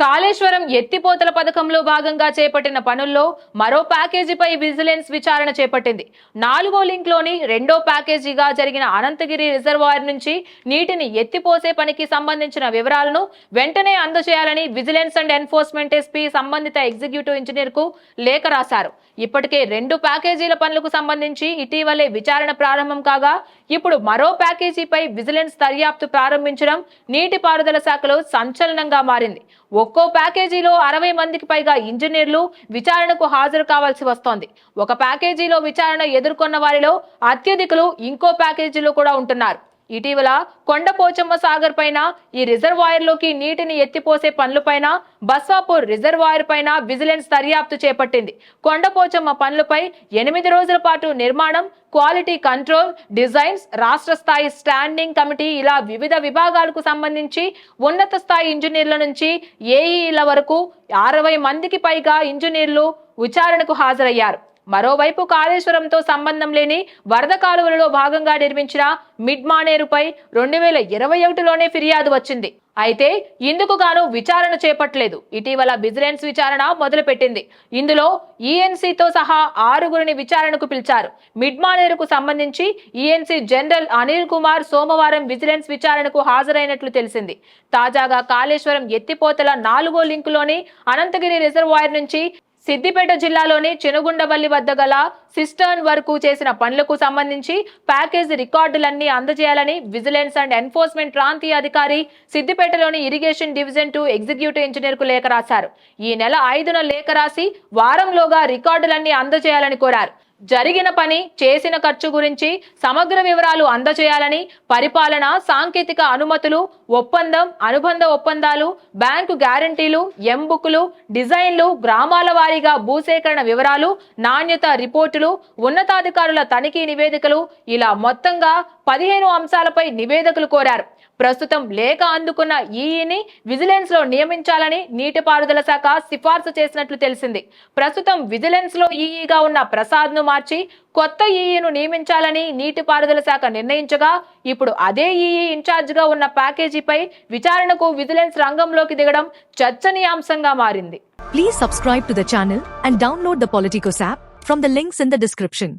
కాళేశ్వరం ఎత్తిపోతల పథకంలో భాగంగా చేపట్టిన పనుల్లో మరో ప్యాకేజీపై విజిలెన్స్ విచారణ చేపట్టింది. నాలుగో లింక్లోని రెండో ప్యాకేజీగా జరిగిన అనంతగిరి రిజర్వాయర్ నుంచి నీటిని ఎత్తిపోసే పనికి సంబంధించిన వివరాలను వెంటనే అందజేయాలని విజిలెన్స్ అండ్ ఎన్ఫోర్స్మెంట్ ఎస్పీ సంబంధిత ఎగ్జిక్యూటివ్ ఇంజనీర్కు లేఖ రాశారు. ఇప్పటికే రెండు ప్యాకేజీల పనులకు సంబంధించి ఇటీవలే విచారణ ప్రారంభం కాగా ఇప్పుడు మరో ప్యాకేజీపై విజిలెన్స్ దర్యాప్తు ప్రారంభించడం నీటిపారుదల శాఖలో సంచలనంగా మారింది. ఒక్కో ప్యాకేజీలో అరవై మందికి పైగా ఇంజనీర్లు విచారణకు హాజరు కావాల్సి వస్తోంది. ఒక ప్యాకేజీలో విచారణ ఎదుర్కొన్న వారిలో అత్యధికులు ఇంకో ప్యాకేజీలో కూడా ఉంటున్నారు. ఇటీవల కొండపోచమ్మ సాగర్ పైన ఈ రిజర్వాయర్లోకి నీటిని ఎత్తిపోసే పనులపైన బస్వాపూర్ రిజర్వాయర్ పైన విజిలెన్స్ దర్యాప్తు చేపట్టింది. కొండపోచమ్మ పనులపై ఎనిమిది రోజుల పాటు నిర్మాణం క్వాలిటీ కంట్రోల్ డిజైన్స్ రాష్ట్ర స్థాయి స్టాండింగ్ కమిటీ ఇలా వివిధ విభాగాలకు సంబంధించి ఉన్నత స్థాయి ఇంజనీర్ల నుంచి ఏఈల వరకు అరవై మందికి పైగా ఇంజనీర్లు విచారణకు హాజరయ్యారు. మరోవైపు కాళేశ్వరంతో సంబంధం లేని వరద కాలువలలో భాగంగా నిర్మించిన మిడ్ మానేరుపై రెండు వేల ఇరవై ఒకటిలోనే ఫిర్యాదు వచ్చింది. అయితే ఇందుకు గాను విచారణ చేపట్టలేదు. ఇటీవల విజిలెన్స్ విచారణ మొదలుపెట్టింది. ఇందులో ఈఎన్సీతో సహా ఆరుగురిని విచారణకు పిలిచారు. మిడ్ మానేరుకు సంబంధించి ఈఎన్సీ జనరల్ అనిల్ కుమార్ సోమవారం విజిలెన్స్ విచారణకు హాజరైనట్లు తెలిసింది. తాజాగా కాళేశ్వరం ఎత్తిపోతల నాలుగో లింకులోని అనంతగిరి రిజర్వాయర్ నుంచి సిద్దిపేట జిల్లాలోని చెనుగుండవల్లి వద్ద గల సిస్టర్న్ వరకు చేసిన పనులకు సంబంధించి ప్యాకేజ్ రికార్డులన్నీ అందజేయాలని విజిలెన్స్ అండ్ ఎన్ఫోర్స్మెంట్ ప్రాంతీయ అధికారి సిద్దిపేటలోని ఇరిగేషన్ డివిజన్ టూ ఎగ్జిక్యూటివ్ ఇంజనీర్కు లేఖ రాశారు. ఈ నెల ఐదున లేఖ రాసి వారంలోగా రికార్డులన్నీ అందజేయాలని కోరారు. జరిగిన పని చేసిన ఖర్చు గురించి సమగ్ర వివరాలు అందజేయాలని పరిపాలన సాంకేతిక అనుమతులు ఒప్పందం అనుబంధ ఒప్పందాలు బ్యాంకు గ్యారంటీలు ఎంబుక్లు డిజైన్లు గ్రామాల వారీగా భూసేకరణ వివరాలు నాణ్యత రిపోర్టులు ఉన్నతాధికారుల తనిఖీ నివేదికలు ఇలా మొత్తంగా పదిహేను అంశాలపై నివేదికలు కోరారు. ప్రస్తుతం లేఖ అందుకున్న ఈఈని విజిలెన్స్లో నియమించాలని నీటిపారుదల శాఖ సిఫార్సు చేసినట్లు తెలిసింది. ప్రస్తుతం విజిలెన్స్లో ఈఈగా ఉన్న ప్రసాద్ను మార్చి కొత్త ఈఈను నియమించాలని నీటిపారుదల శాఖ నిర్ణయించగా ఇప్పుడు అదే ఈఈ ఇన్ఛార్జిగా ఉన్న ప్యాకేజీపై విచారణకు విజిలెన్స్ రంగంలోకి దిగడం చర్చనీయాంశంగా మారింది. Please subscribe channel and download the Politicos app from links in the description